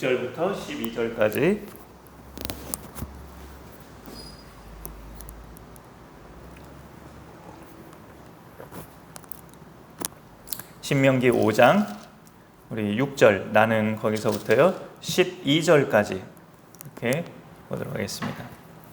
6절부터 12절까지 신명기 5장 우리 6절 나는 거기서부터요 12절까지 이렇게 보도록 하겠습니다.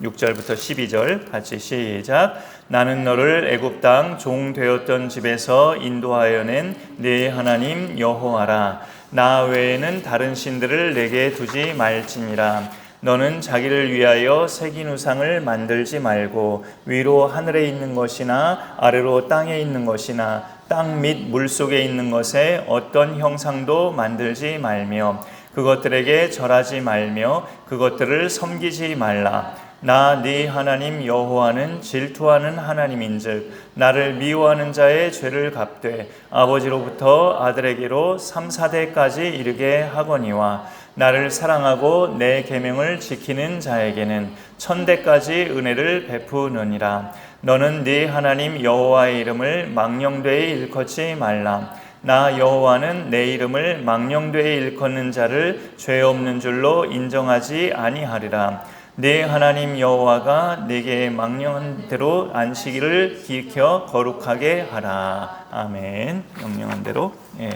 6절부터 12절 같이 시작. 나는 너를 애굽 땅 종 되었던 집에서 인도하여 낸 네 하나님 여호와라. 나 외에는 다른 신들을 내게 두지 말지니라. 너는 자기를 위하여 새긴 우상을 만들지 말고 위로 하늘에 있는 것이나 아래로 땅에 있는 것이나 땅 및 물 속에 있는 것에 어떤 형상도 만들지 말며 그것들에게 절하지 말며 그것들을 섬기지 말라. 나 네 하나님 여호와는 질투하는 하나님인즉 나를 미워하는 자의 죄를 갚되 아버지로부터 아들에게로 3, 4대까지 이르게 하거니와 나를 사랑하고 내 계명을 지키는 자에게는 천대까지 은혜를 베푸느니라. 너는 네 하나님 여호와의 이름을 망령되이 일컫지 말라. 나 여호와는 내 이름을 망령되이 일컫는 자를 죄 없는 줄로 인정하지 아니하리라 네 하나님 여호와가 내게 망령한 대로 안식일을 지켜 거룩하게 하라. 아멘. 명령한 대로. 예.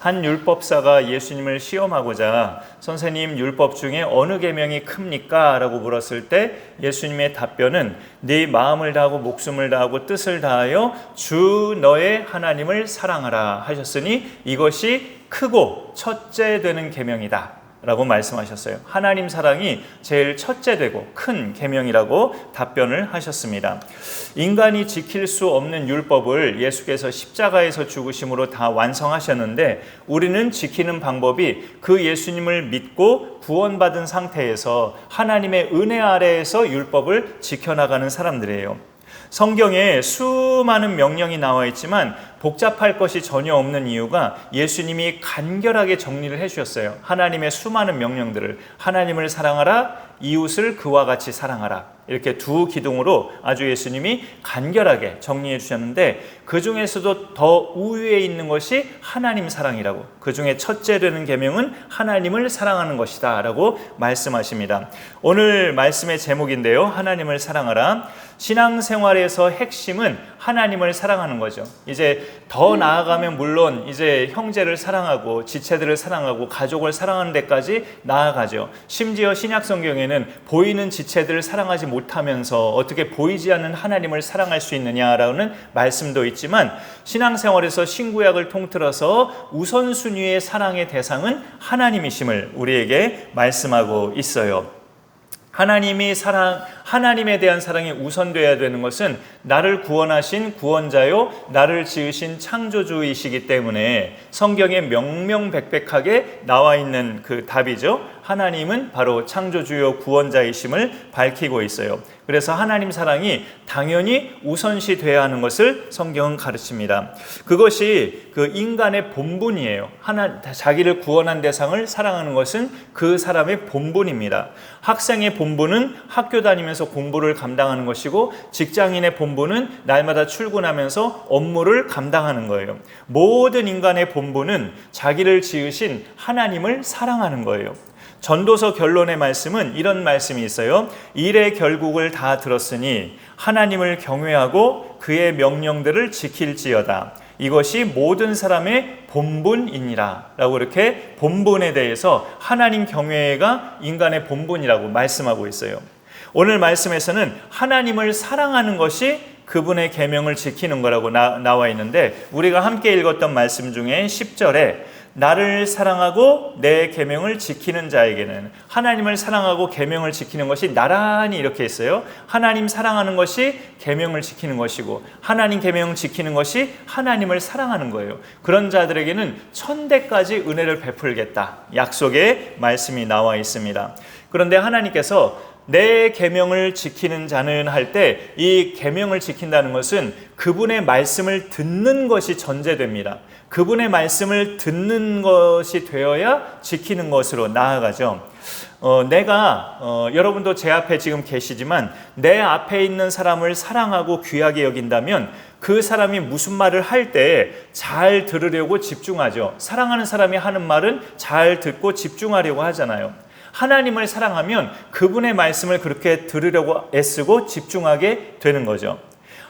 한 율법사가 예수님을 시험하고자 선생님 율법 중에 어느 계명이 큽니까?라고 물었을 때 예수님의 답변은 네 마음을 다하고 목숨을 다하고 뜻을 다하여 주 너의 하나님을 사랑하라 하셨으니 이것이 크고 첫째 되는 계명이다. 라고 말씀하셨어요. 하나님 사랑이 제일 첫째 되고 큰 계명이라고 답변을 하셨습니다. 인간이 지킬 수 없는 율법을 예수께서 십자가에서 죽으심으로 다 완성하셨는데 우리는 지키는 방법이 그 예수님을 믿고 구원받은 상태에서 하나님의 은혜 아래에서 율법을 지켜나가는 사람들이에요. 성경에 수많은 명령이 나와 있지만 복잡할 것이 전혀 없는 이유가 예수님이 간결하게 정리를 해 주셨어요. 하나님의 수많은 명령들을 하나님을 사랑하라, 이웃을 그와 같이 사랑하라. 이렇게 두 기둥으로 아주 예수님이 간결하게 정리해 주셨는데 그 중에서도 더 우위에 있는 것이 하나님 사랑이라고 그 중에 첫째 되는 계명은 하나님을 사랑하는 것이다라고 말씀하십니다. 오늘 말씀의 제목인데요. 하나님을 사랑하라. 신앙생활에서 핵심은 하나님을 사랑하는 거죠. 이제 더 나아가면 물론 이제 형제를 사랑하고 지체들을 사랑하고 가족을 사랑하는 데까지 나아가죠. 심지어 신약 성경에는 보이는 지체들을 사랑하지 못하면서 어떻게 보이지 않는 하나님을 사랑할 수 있느냐라는 말씀도 있지만 신앙생활에서 신구약을 통틀어서 우선순위의 사랑의 대상은 하나님이심을 우리에게 말씀하고 있어요. 하나님이 사랑, 하나님에 대한 사랑이 우선되어야 되는 것은 나를 구원하신 구원자요, 나를 지으신 창조주이시기 때문에 성경에 명명백백하게 나와 있는 그 답이죠. 하나님은 바로 창조주요 구원자이심을 밝히고 있어요. 그래서 하나님 사랑이 당연히 우선시 돼야 하는 것을 성경은 가르칩니다. 그것이 그 인간의 본분이에요. 하나 자기를 구원한 대상을 사랑하는 것은 그 사람의 본분입니다. 학생의 본분은 학교 다니면서 공부를 감당하는 것이고 직장인의 본분은 날마다 출근하면서 업무를 감당하는 거예요. 모든 인간의 본분은 자기를 지으신 하나님을 사랑하는 거예요. 전도서 결론의 말씀은 이런 말씀이 있어요. 일의 결국을 다 들었으니 하나님을 경외하고 그의 명령들을 지킬지어다. 이것이 모든 사람의 본분이니라. 라고 이렇게 본분에 대해서 하나님 경외가 인간의 본분이라고 말씀하고 있어요. 오늘 말씀에서는 하나님을 사랑하는 것이 그분의 계명을 지키는 거라고 나, 나와 있는데 우리가 함께 읽었던 말씀 중에 10절에 나를 사랑하고 내 계명을 지키는 자에게는 하나님을 사랑하고 계명을 지키는 것이 나란히 이렇게 있어요. 하나님 사랑하는 것이 계명을 지키는 것이고 하나님 계명 지키는 것이 하나님을 사랑하는 거예요. 그런 자들에게는 천대까지 은혜를 베풀겠다. 약속의 말씀이 나와 있습니다. 그런데 하나님께서 내 계명을 지키는 자는 할 때 이 계명을 지킨다는 것은 그분의 말씀을 듣는 것이 전제됩니다. 그분의 말씀을 듣는 것이 되어야 지키는 것으로 나아가죠. 어, 내가 어, 여러분도 제 앞에 지금 계시지만 내 앞에 있는 사람을 사랑하고 귀하게 여긴다면 그 사람이 무슨 말을 할 때 잘 들으려고 집중하죠. 사랑하는 사람이 하는 말은 잘 듣고 집중하려고 하잖아요. 하나님을 사랑하면 그분의 말씀을 그렇게 들으려고 애쓰고 집중하게 되는 거죠.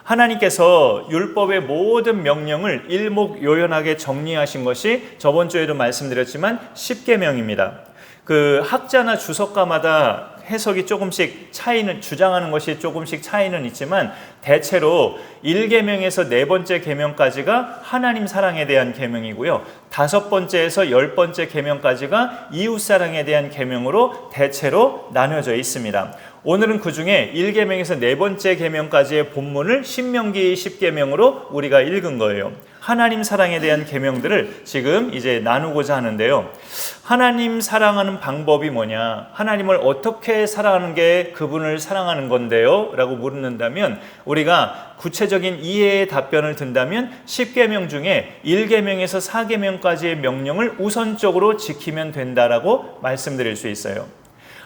하나님께서 율법의 모든 명령을 일목요연하게 정리하신 것이 저번 주에도 말씀드렸지만 10계명입니다. 그 학자나 주석가마다 해석이 조금씩 차이는 주장하는 것이 조금씩 차이는 있지만 대체로 1계명에서 네 번째 계명까지가 하나님 사랑에 대한 계명이고요. 다섯 번째에서 열 번째 계명까지가 이웃 사랑에 대한 계명으로 대체로 나뉘어져 있습니다. 오늘은 그 중에 1계명에서 네 번째 계명까지의 본문을 신명기 10계명으로 우리가 읽은 거예요. 하나님 사랑에 대한 계명들을 지금 이제 나누고자 하는데요. 하나님 사랑하는 방법이 뭐냐? 하나님을 어떻게 사랑하는 게 그분을 사랑하는 건데요? 라고 물는다면 우리가 구체적인 이해의 답변을 든다면 10계명 중에 1계명에서 4계명까지의 명령을 우선적으로 지키면 된다라고 말씀드릴 수 있어요.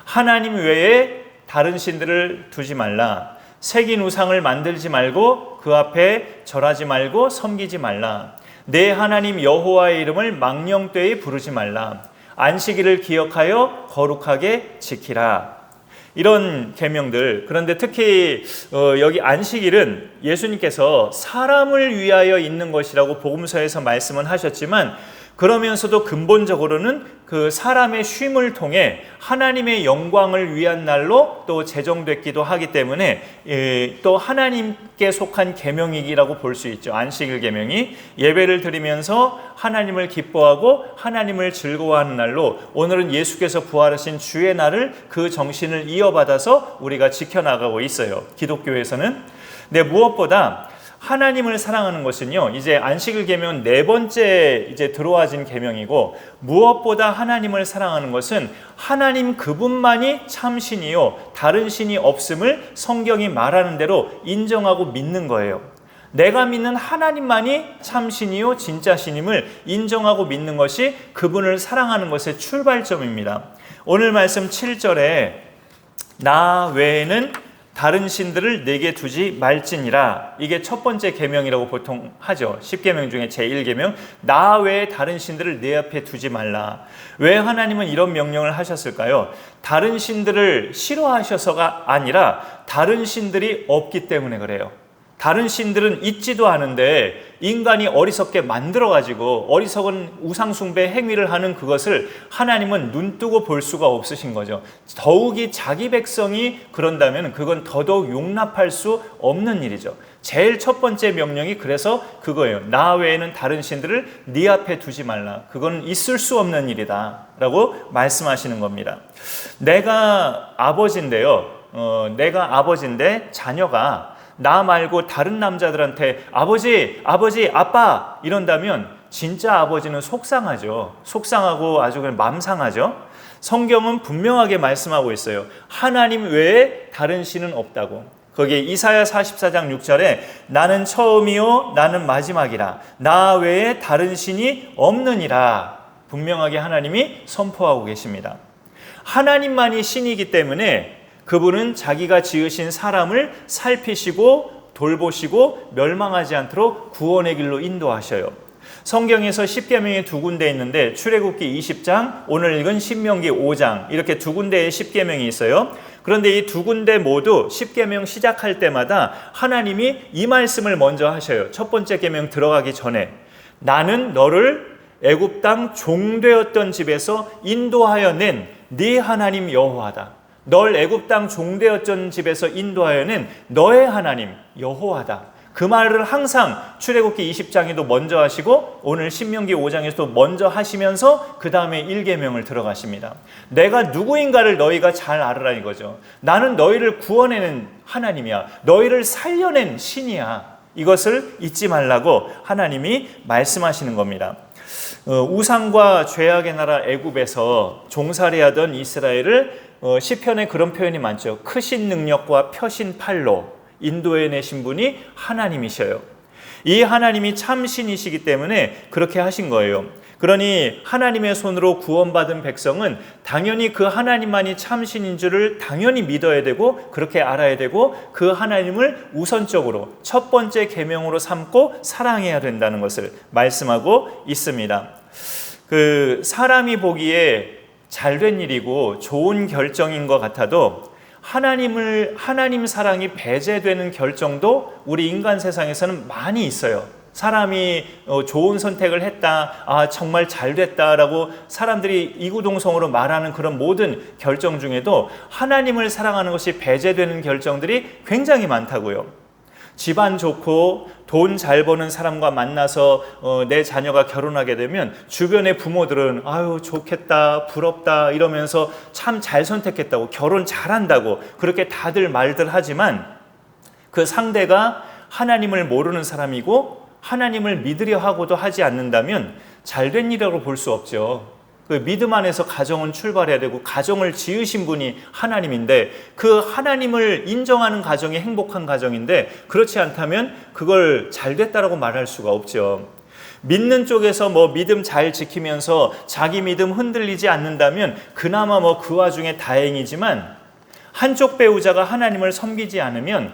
하나님 외에 다른 신들을 두지 말라. 새긴 우상을 만들지 말고 그 앞에 절하지 말고 섬기지 말라. 내 하나님 여호와의 이름을 망령되이 부르지 말라. 안식일을 기억하여 거룩하게 지키라. 이런 계명들 그런데 특히 어, 여기 안식일은 예수님께서 사람을 위하여 있는 것이라고 복음서에서 말씀은 하셨지만 그러면서도 근본적으로는 그 사람의 쉼을 통해 하나님의 영광을 위한 날로 또 제정됐기도 하기 때문에 예, 또 하나님께 속한 계명이라고 볼 수 있죠. 안식일 계명이 예배를 드리면서 하나님을 기뻐하고 하나님을 즐거워하는 날로 오늘은 예수께서 부활하신 주의 날을 그 정신을 이어받아서 우리가 지켜나가고 있어요. 기독교에서는. 네, 무엇보다 하나님을 사랑하는 것은요. 이제 안식일 계명 네 번째 이제 들어와진 계명이고 무엇보다 하나님을 사랑하는 것은 하나님 그분만이 참 신이요 다른 신이 없음을 성경이 말하는 대로 인정하고 믿는 거예요. 내가 믿는 하나님만이 참 신이요 진짜 신임을 인정하고 믿는 것이 그분을 사랑하는 것의 출발점입니다. 오늘 말씀 7절에 나 외에는 다른 신들을 내게 두지 말지니라. 이게 첫 번째 계명이라고 보통 하죠. 10계명 중에 제1계명. 나 외에 다른 신들을 내 앞에 두지 말라. 왜 하나님은 이런 명령을 하셨을까요? 다른 신들을 싫어하셔서가 아니라 다른 신들이 없기 때문에 그래요. 다른 신들은 있지도 않은데 인간이 어리석게 만들어가지고 어리석은 우상숭배 행위를 하는 그것을 하나님은 눈뜨고 볼 수가 없으신 거죠. 더욱이 자기 백성이 그런다면 그건 더더욱 용납할 수 없는 일이죠. 제일 첫 번째 명령이 그래서 그거예요. 나 외에는 다른 신들을 네 앞에 두지 말라. 그건 있을 수 없는 일이다. 라고 말씀하시는 겁니다. 내가 아버지인데요. 어, 내가 아버지인데 자녀가 나 말고 다른 남자들한테 아버지, 아버지, 아빠 이런다면 진짜 아버지는 속상하죠. 속상하고 아주 그냥 맘상하죠. 성경은 분명하게 말씀하고 있어요. 하나님 외에 다른 신은 없다고. 거기에 이사야 44장 6절에 나는 처음이요 나는 마지막이라 나 외에 다른 신이 없느니라 분명하게 하나님이 선포하고 계십니다. 하나님만이 신이기 때문에 그분은 자기가 지으신 사람을 살피시고 돌보시고 멸망하지 않도록 구원의 길로 인도하셔요. 성경에서 십계명이 두 군데 있는데 출애굽기 20장, 오늘 읽은 신명기 5장 이렇게 두 군데의 십계명이 있어요. 그런데 이 두 군데 모두 십계명 시작할 때마다 하나님이 이 말씀을 먼저 하셔요. 첫 번째 계명 들어가기 전에 나는 너를 애굽 땅 종되었던 집에서 인도하여 낸 네 하나님 여호와다. 널 애굽 땅 종되었던 집에서 인도하여는 너의 하나님 여호와다. 그 말을 항상 출애굽기 20장에도 먼저 하시고 오늘 신명기 5장에서도 먼저 하시면서 그 다음에 1계명을 들어가십니다. 내가 누구인가를 너희가 잘 알으라 이거죠. 나는 너희를 구원해낸 하나님이야. 너희를 살려낸 신이야. 이것을 잊지 말라고 하나님이 말씀하시는 겁니다. 어, 우상과 죄악의 나라 애굽에서 종살이하던 이스라엘을 어, 시편에 그런 표현이 많죠. 크신 능력과 펴신 팔로 인도해 내신 분이 하나님이셔요. 이 하나님이 참신이시기 때문에 그렇게 하신 거예요. 그러니 하나님의 손으로 구원받은 백성은 당연히 그 하나님만이 참신인 줄을 당연히 믿어야 되고 그렇게 알아야 되고 그 하나님을 우선적으로 첫 번째 계명으로 삼고 사랑해야 된다는 것을 말씀하고 있습니다. 그 사람이 보기에 잘된 일이고 좋은 결정인 것 같아도 하나님을 하나님 사랑이 배제되는 결정도 우리 인간 세상에서는 많이 있어요. 사람이 어, 좋은 선택을 했다, 아 정말 잘 됐다라고 사람들이 이구동성으로 말하는 그런 모든 결정 중에도 하나님을 사랑하는 것이 배제되는 결정들이 굉장히 많다고요. 집안 좋고 돈 잘 버는 사람과 만나서 어, 내 자녀가 결혼하게 되면 주변의 부모들은 아유 좋겠다 부럽다 이러면서 참 잘 선택했다고 결혼 잘한다고 그렇게 다들 말들 하지만 그 상대가 하나님을 모르는 사람이고 하나님을 믿으려 하고도 하지 않는다면 잘된 일이라고 볼 수 없죠. 그 믿음 안에서 가정은 출발해야 되고 가정을 지으신 분이 하나님인데 그 하나님을 인정하는 가정이 행복한 가정인데 그렇지 않다면 그걸 잘 됐다라고 말할 수가 없죠. 믿는 쪽에서 뭐 믿음 잘 지키면서 자기 믿음 흔들리지 않는다면 그나마 뭐 그 와중에 다행이지만 한쪽 배우자가 하나님을 섬기지 않으면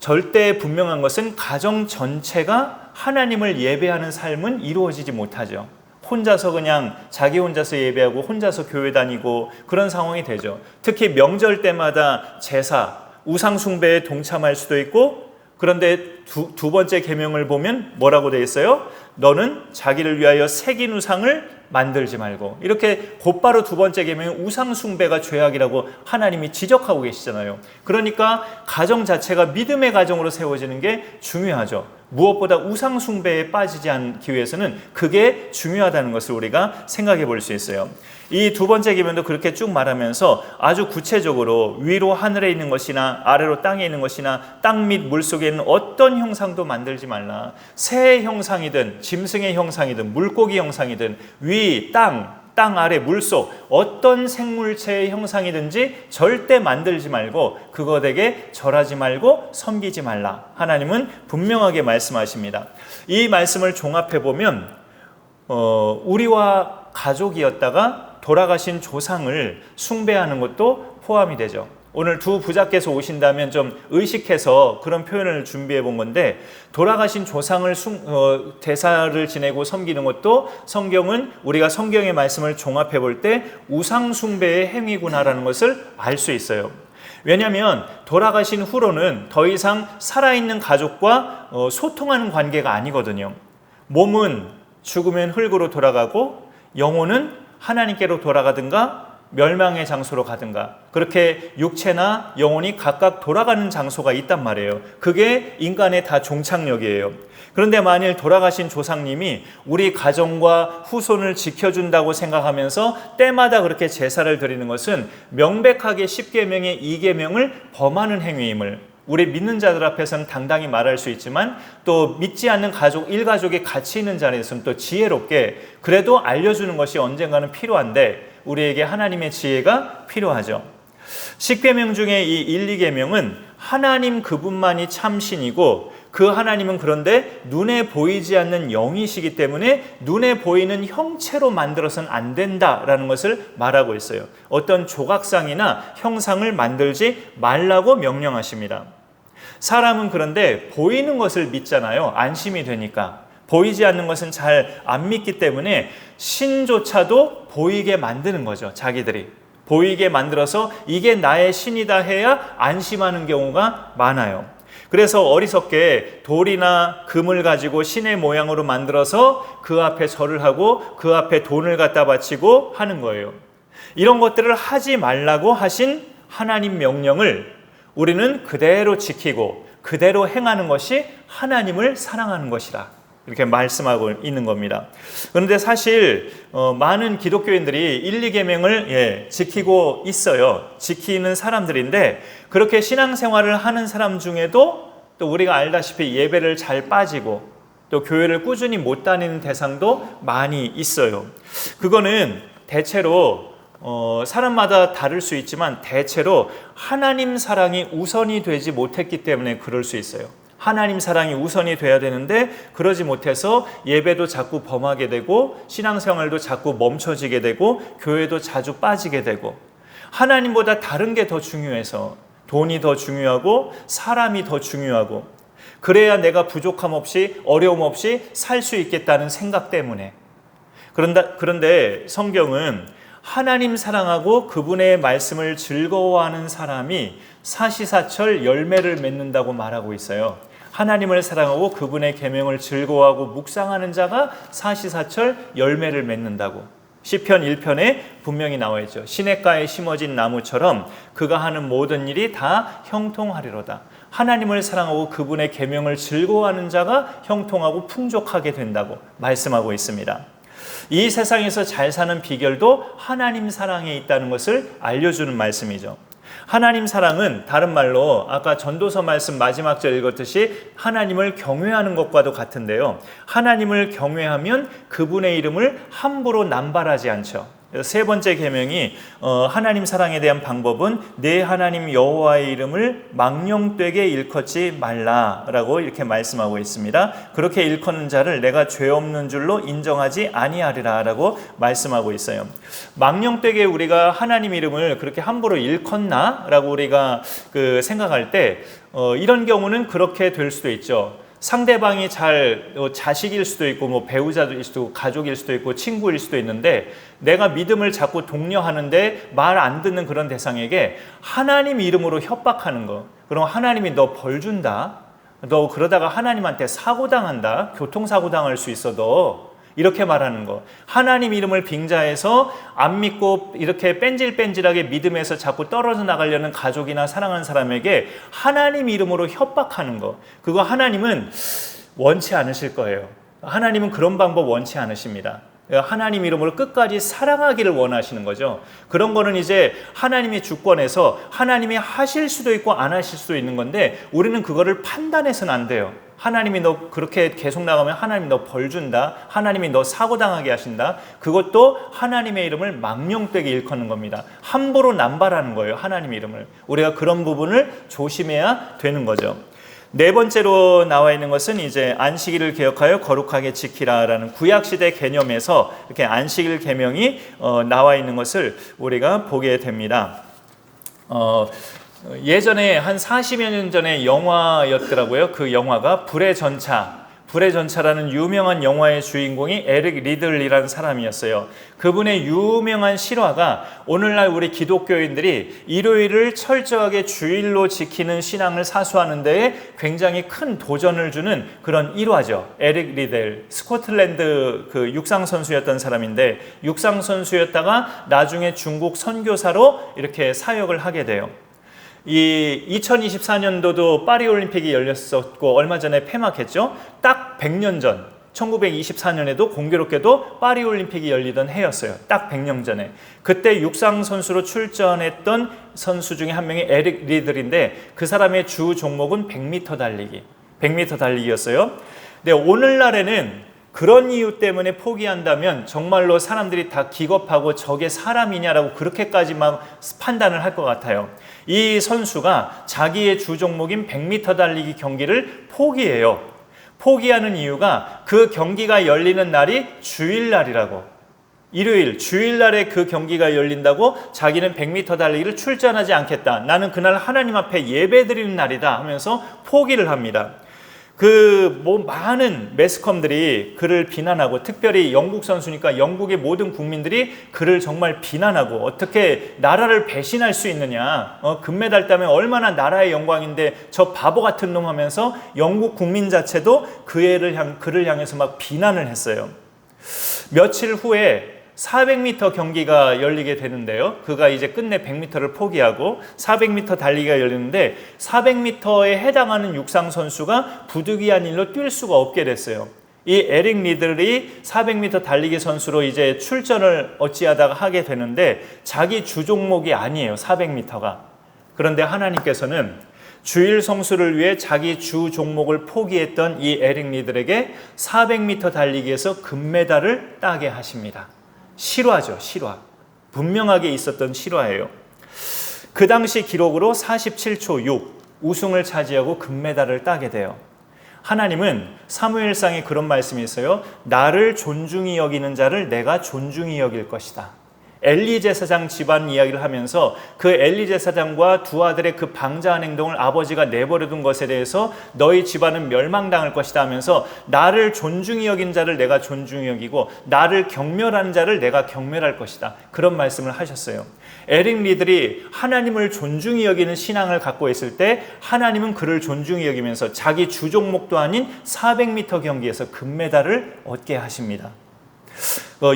절대 분명한 것은 가정 전체가 하나님을 예배하는 삶은 이루어지지 못하죠. 혼자서 그냥 자기 혼자서 예배하고 혼자서 교회 다니고 그런 상황이 되죠. 특히 명절 때마다 제사, 우상 숭배에 동참할 수도 있고 그런데 두, 두 번째 계명을 보면 뭐라고 되어 있어요? 너는 자기를 위하여 새긴 우상을 만들지 말고 이렇게 곧바로 두 번째 계명은 우상 숭배가 죄악이라고 하나님이 지적하고 계시잖아요. 그러니까 가정 자체가 믿음의 가정으로 세워지는 게 중요하죠. 무엇보다 우상 숭배에 빠지지 않기 위해서는 그게 중요하다는 것을 우리가 생각해 볼 수 있어요. 이 두 번째 계명도 그렇게 쭉 말하면서 아주 구체적으로 위로 하늘에 있는 것이나 아래로 땅에 있는 것이나 땅 및 물 속에 있는 어떤 형상도 만들지 말라. 새 형상이든 짐승의 형상이든 물고기 형상이든 위, 땅, 땅 아래 물속 어떤 생물체의 형상이든지 절대 만들지 말고 그것에게 절하지 말고 섬기지 말라. 하나님은 분명하게 말씀하십니다. 이 말씀을 종합해 보면 어, 우리와 가족이었다가 돌아가신 조상을 숭배하는 것도 포함이 되죠. 오늘 두 부자께서 오신다면 좀 의식해서 그런 표현을 준비해 본 건데 돌아가신 조상을 숭, 어, 대사를 지내고 섬기는 것도 성경은 우리가 성경의 말씀을 종합해 볼 때 우상 숭배의 행위구나라는 것을 알 수 있어요. 왜냐하면 돌아가신 후로는 더 이상 살아있는 가족과 어, 소통하는 관계가 아니거든요. 몸은 죽으면 흙으로 돌아가고 영혼은 하나님께로 돌아가든가 멸망의 장소로 가든가 그렇게 육체나 영혼이 각각 돌아가는 장소가 있단 말이에요. 그게 인간의 다 종착역이에요. 그런데 만일 돌아가신 조상님이 우리 가정과 후손을 지켜준다고 생각하면서 때마다 그렇게 제사를 드리는 것은 명백하게 십계명의 이계명을 범하는 행위임을 우리 믿는 자들 앞에서는 당당히 말할 수 있지만 또 믿지 않는 가족 일가족이 같이 있는 자리에서는 또 지혜롭게 그래도 알려주는 것이 언젠가는 필요한데 우리에게 하나님의 지혜가 필요하죠. 십계명 중에 이 1, 2계명은 하나님 그분만이 참신이고 그 하나님은 그런데 눈에 보이지 않는 영이시기 때문에 눈에 보이는 형체로 만들어서는 안 된다라는 것을 말하고 있어요. 어떤 조각상이나 형상을 만들지 말라고 명령하십니다. 사람은 그런데 보이는 것을 믿잖아요. 안심이 되니까. 보이지 않는 것은 잘 안 믿기 때문에 신조차도 보이게 만드는 거죠. 자기들이. 보이게 만들어서 이게 나의 신이다 해야 안심하는 경우가 많아요. 그래서 어리석게 돌이나 금을 가지고 신의 모양으로 만들어서 그 앞에 절을 하고 그 앞에 돈을 갖다 바치고 하는 거예요. 이런 것들을 하지 말라고 하신 하나님 명령을 우리는 그대로 지키고 그대로 행하는 것이 하나님을 사랑하는 것이라. 이렇게 말씀하고 있는 겁니다. 그런데 사실 어, 많은 기독교인들이 1, 2계명을 예, 지키고 있어요. 지키는 사람들인데 그렇게 신앙생활을 하는 사람 중에도 또 우리가 알다시피 예배를 잘 빠지고 또 교회를 꾸준히 못 다니는 대상도 많이 있어요. 그거는 대체로 어, 사람마다 다를 수 있지만 대체로 하나님 사랑이 우선이 되지 못했기 때문에 그럴 수 있어요. 하나님 사랑이 우선이 돼야 되는데 그러지 못해서 예배도 자꾸 범하게 되고 신앙생활도 자꾸 멈춰지게 되고 교회도 자주 빠지게 되고 하나님보다 다른 게 더 중요해서 돈이 더 중요하고 사람이 더 중요하고 그래야 내가 부족함 없이 어려움 없이 살 수 있겠다는 생각 때문에 그런데 성경은 하나님 사랑하고 그분의 말씀을 즐거워하는 사람이 사시사철 열매를 맺는다고 말하고 있어요. 하나님을 사랑하고 그분의 계명을 즐거워하고 묵상하는 자가 사시사철 열매를 맺는다고. 시편 1편에 분명히 나와 있죠. 시냇가에 심어진 나무처럼 그가 하는 모든 일이 다 형통하리로다. 하나님을 사랑하고 그분의 계명을 즐거워하는 자가 형통하고 풍족하게 된다고 말씀하고 있습니다. 이 세상에서 잘 사는 비결도 하나님 사랑에 있다는 것을 알려주는 말씀이죠. 하나님 사랑은 다른 말로 아까 전도서 말씀 마지막 절 읽었듯이 하나님을 경외하는 것과도 같은데요. 하나님을 경외하면 그분의 이름을 함부로 남발하지 않죠. 세 번째 계명이 어, 하나님 사랑에 대한 방법은 내 하나님 여호와의 이름을 망령되게 일컫지 말라라고 이렇게 말씀하고 있습니다. 그렇게 일컫는 자를 내가 죄 없는 줄로 인정하지 아니하리라라고 말씀하고 있어요. 망령되게 우리가 하나님 이름을 그렇게 함부로 일컫나라고 우리가 그 생각할 때 어, 이런 경우는 그렇게 될 수도 있죠. 상대방이 잘 어, 자식일 수도 있고 뭐 배우자일 수도 있고 가족일 수도 있고 친구일 수도 있는데 내가 믿음을 자꾸 독려하는데 말 안 듣는 그런 대상에게 하나님 이름으로 협박하는 거. 그럼 하나님이 너 벌 준다. 너 그러다가 하나님한테 사고 당한다. 교통사고 당할 수 있어 너. 이렇게 말하는 거. 하나님 이름을 빙자해서 안 믿고 이렇게 뺀질뺀질하게 믿음에서 자꾸 떨어져 나가려는 가족이나 사랑하는 사람에게 하나님 이름으로 협박하는 거. 그거 하나님은 원치 않으실 거예요. 하나님은 그런 방법 원치 않으십니다. 하나님 이름으로 끝까지 사랑하기를 원하시는 거죠. 그런 거는 이제 하나님의 주권에서 하나님이 하실 수도 있고 안 하실 수도 있는 건데 우리는 그거를 판단해서는 안 돼요. 하나님이 너 그렇게 계속 나가면 하나님이 너 벌 준다. 하나님이 너 사고 당하게 하신다. 그것도 하나님의 이름을 망령되게 일컫는 겁니다. 함부로 남발하는 거예요. 하나님 이름을. 우리가 그런 부분을 조심해야 되는 거죠. 네 번째로 나와 있는 것은 이제 안식일을 개혁하여 거룩하게 지키라라는 구약 시대 개념에서 이렇게 안식일 계명이 어, 나와 있는 것을 우리가 보게 됩니다. 어, 예전에 한 40여 년 전에 영화였더라고요. 그 영화가 불의 전차. 불의 전차라는 유명한 영화의 주인공이 에릭 리들리라는 사람이었어요. 그분의 유명한 실화가 오늘날 우리 기독교인들이 일요일을 철저하게 주일로 지키는 신앙을 사수하는 데에 굉장히 큰 도전을 주는 그런 일화죠. 에릭 리델, 스코틀랜드 그 육상 선수였던 사람인데 육상 선수였다가 나중에 중국 선교사로 이렇게 사역을 하게 돼요. 이 2024년도도 파리 올림픽이 열렸었고 얼마 전에 폐막했죠. 딱 100년 전 1924년에도 공교롭게도 파리 올림픽이 열리던 해였어요. 딱 100년 전에. 그때 육상 선수로 출전했던 선수 중에 한 명이 에릭 리들인데 그 사람의 주 종목은 100m 달리기. 100m 달리기였어요. 근데 오늘날에는 그런 이유 때문에 포기한다면 정말로 사람들이 다 기겁하고 저게 사람이냐라고 그렇게까지 막 판단을 할 것 같아요. 이 선수가 자기의 주 종목인 100m 달리기 경기를 포기해요. 포기하는 이유가 그 경기가 열리는 날이 주일날이라고. 일요일, 주일날에 그 경기가 열린다고 자기는 100m 달리기를 출전하지 않겠다. 나는 그날 하나님 앞에 예배 드리는 날이다 하면서 포기를 합니다. 그 뭐 많은 매스컴들이 그를 비난하고 특별히 영국 선수니까 영국의 모든 국민들이 그를 정말 비난하고 어떻게 나라를 배신할 수 있느냐 어, 금메달 따면 얼마나 나라의 영광인데 저 바보 같은 놈 하면서 영국 국민 자체도 그 애를 향 그를 향해서 막 비난을 했어요. 며칠 후에 400m 경기가 열리게 되는데요. 그가 이제 끝내 100m를 포기하고 400m 달리기가 열리는데 400m에 해당하는 육상 선수가 부득이한 일로 뛸 수가 없게 됐어요. 이 에릭 리들이 400m 달리기 선수로 이제 출전을 어찌하다가 하게 되는데 자기 주 종목이 아니에요. 400m가. 그런데 하나님께서는 주일 성수를 위해 자기 주 종목을 포기했던 이 에릭 리들에게 400m 달리기에서 금메달을 따게 하십니다. 실화죠, 실화. 분명하게 있었던 실화예요. 그 당시 기록으로 47초 6, 우승을 차지하고 금메달을 따게 돼요. 하나님은 사무엘상에 그런 말씀이 있어요. 나를 존중히 여기는 자를 내가 존중히 여길 것이다. 엘리 제사장 집안 이야기를 하면서 그 엘리 제사장과 두 아들의 그 방자한 행동을 아버지가 내버려둔 것에 대해서 너희 집안은 멸망당할 것이다 하면서 나를 존중히 여긴 자를 내가 존중히 여기고 나를 경멸하는 자를 내가 경멸할 것이다. 그런 말씀을 하셨어요. 에릭 리들이 하나님을 존중히 여기는 신앙을 갖고 있을 때 하나님은 그를 존중히 여기면서 자기 주 종목도 아닌 400m 경기에서 금메달을 얻게 하십니다.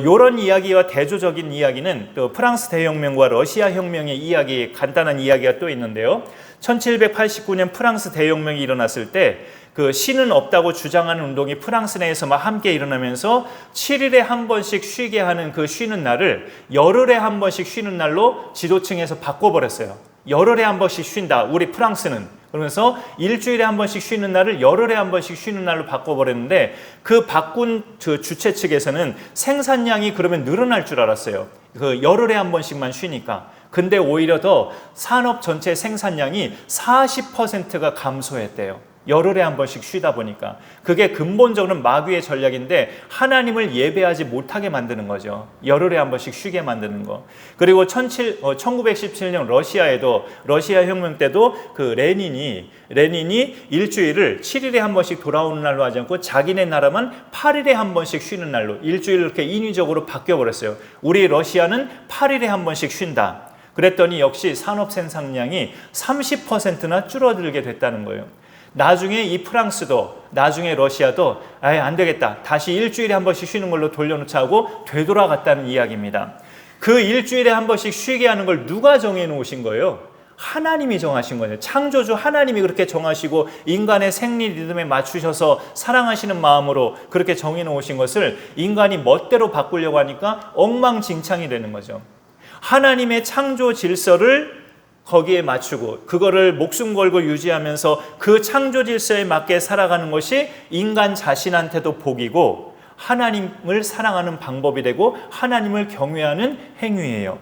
이런 어, 이야기와 대조적인 이야기는 또 프랑스 대혁명과 러시아 혁명의 이야기 간단한 이야기가 또 있는데요. 1789년 프랑스 대혁명이 일어났을 때 그 신은 없다고 주장하는 운동이 프랑스 내에서 막 함께 일어나면서 7일에 한 번씩 쉬게 하는 그 쉬는 날을 열흘에 한 번씩 쉬는 날로 지도층에서 바꿔버렸어요. 열흘에 한 번씩 쉰다. 우리 프랑스는 그러면서 일주일에 한 번씩 쉬는 날을 열흘에 한 번씩 쉬는 날로 바꿔버렸는데 그 바꾼 그 주최 측에서는 생산량이 그러면 늘어날 줄 알았어요. 그 열흘에 한 번씩만 쉬니까. 근데 오히려 더 산업 전체 생산량이 40%가 감소했대요. 열흘에 한 번씩 쉬다 보니까 그게 근본적으로 마귀의 전략인데 하나님을 예배하지 못하게 만드는 거죠. 열흘에 한 번씩 쉬게 만드는 거. 그리고 1917년 러시아에도 러시아 혁명 때도 그 레닌이 레닌이 일주일을 7일에 한 번씩 돌아오는 날로 하지 않고 자기네 나라만 8일에 한 번씩 쉬는 날로 일주일 이렇게 인위적으로 바뀌어 버렸어요. 우리 러시아는 8일에 한 번씩 쉰다. 그랬더니 역시 산업 생산량이 30%나 줄어들게 됐다는 거예요. 나중에 이 프랑스도 나중에 러시아도 아예 안 되겠다. 다시 일주일에 한 번씩 쉬는 걸로 돌려놓자 하고 되돌아갔다는 이야기입니다. 그 일주일에 한 번씩 쉬게 하는 걸 누가 정해 놓으신 거예요? 하나님이 정하신 거예요. 창조주 하나님이 그렇게 정하시고 인간의 생리 리듬에 맞추셔서 사랑하시는 마음으로 그렇게 정해 놓으신 것을 인간이 멋대로 바꾸려고 하니까 엉망진창이 되는 거죠. 하나님의 창조 질서를 거기에 맞추고 그거를 목숨 걸고 유지하면서 그 창조 질서에 맞게 살아가는 것이 인간 자신한테도 복이고 하나님을 사랑하는 방법이 되고 하나님을 경외하는 행위예요.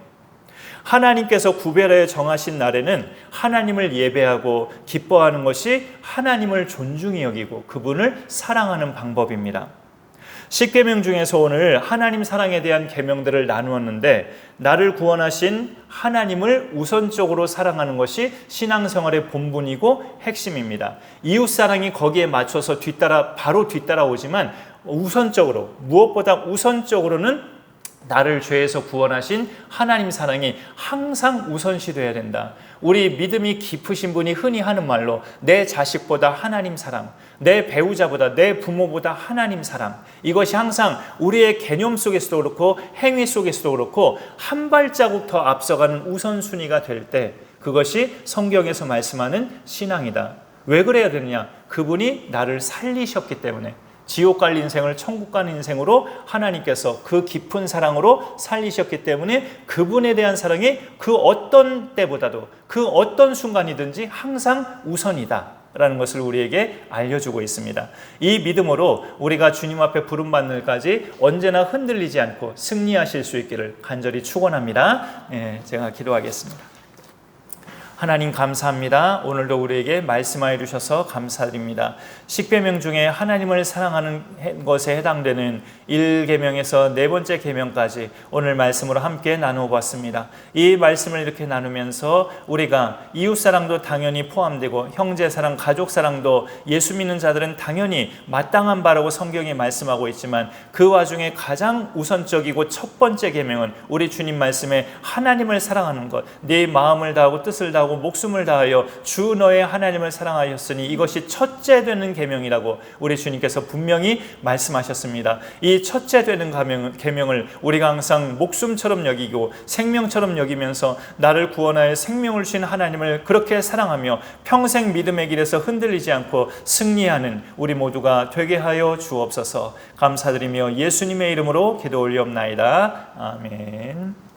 하나님께서 구별하여 정하신 날에는 하나님을 예배하고 기뻐하는 것이 하나님을 존중히 여기고 그분을 사랑하는 방법입니다. 십계명 중에서 오늘 하나님 사랑에 대한 계명들을 나누었는데 나를 구원하신 하나님을 우선적으로 사랑하는 것이 신앙생활의 본분이고 핵심입니다. 이웃 사랑이 거기에 맞춰서 뒤따라 바로 뒤따라오지만 우선적으로 무엇보다 우선적으로는 나를 죄에서 구원하신 하나님 사랑이 항상 우선시 돼야 된다. 우리 믿음이 깊으신 분이 흔히 하는 말로 내 자식보다 하나님 사랑, 내 배우자보다 내 부모보다 하나님 사랑. 이것이 항상 우리의 개념 속에서도 그렇고 행위 속에서도 그렇고 한 발자국 더 앞서가는 우선순위가 될 때 그것이 성경에서 말씀하는 신앙이다. 왜 그래야 되느냐? 그분이 나를 살리셨기 때문에 지옥 갈 인생을 천국 가는 인생으로 하나님께서 그 깊은 사랑으로 살리셨기 때문에 그분에 대한 사랑이 그 어떤 때보다도 그 어떤 순간이든지 항상 우선이다. 라는 것을 우리에게 알려주고 있습니다. 이 믿음으로 우리가 주님 앞에 부름받는까지 언제나 흔들리지 않고 승리하실 수 있기를 간절히 축원합니다. 예, 제가 기도하겠습니다. 하나님 감사합니다. 오늘도 우리에게 말씀하여 주셔서 감사드립니다. 십계명 중에 하나님을 사랑하는 것에 해당되는 1계명에서 네 번째 계명까지 오늘 말씀으로 함께 나누어 봤습니다. 이 말씀을 이렇게 나누면서 우리가 이웃 사랑도 당연히 포함되고 형제 사랑, 가족 사랑도 예수 믿는 자들은 당연히 마땅한 바라고 성경이 말씀하고 있지만 그 와중에 가장 우선적이고 첫 번째 계명은 우리 주님 말씀에 하나님을 사랑하는 것, 네 마음을 다하고 뜻을 다하 고 목숨을 다하여 주 너의 하나님을 사랑하였으니 이것이 첫째 되는 계명이라고 우리 주님께서 분명히 말씀하셨습니다. 이 첫째 되는 계명을 우리가 항상 목숨처럼 여기고 생명처럼 여기면서 나를 구원하여 생명을 주신 하나님을 그렇게 사랑하며 평생 믿음의 길에서 흔들리지 않고 승리하는 우리 모두가 되게 하여 주옵소서. 감사드리며 예수님의 이름으로 기도 올리옵나이다. 아멘.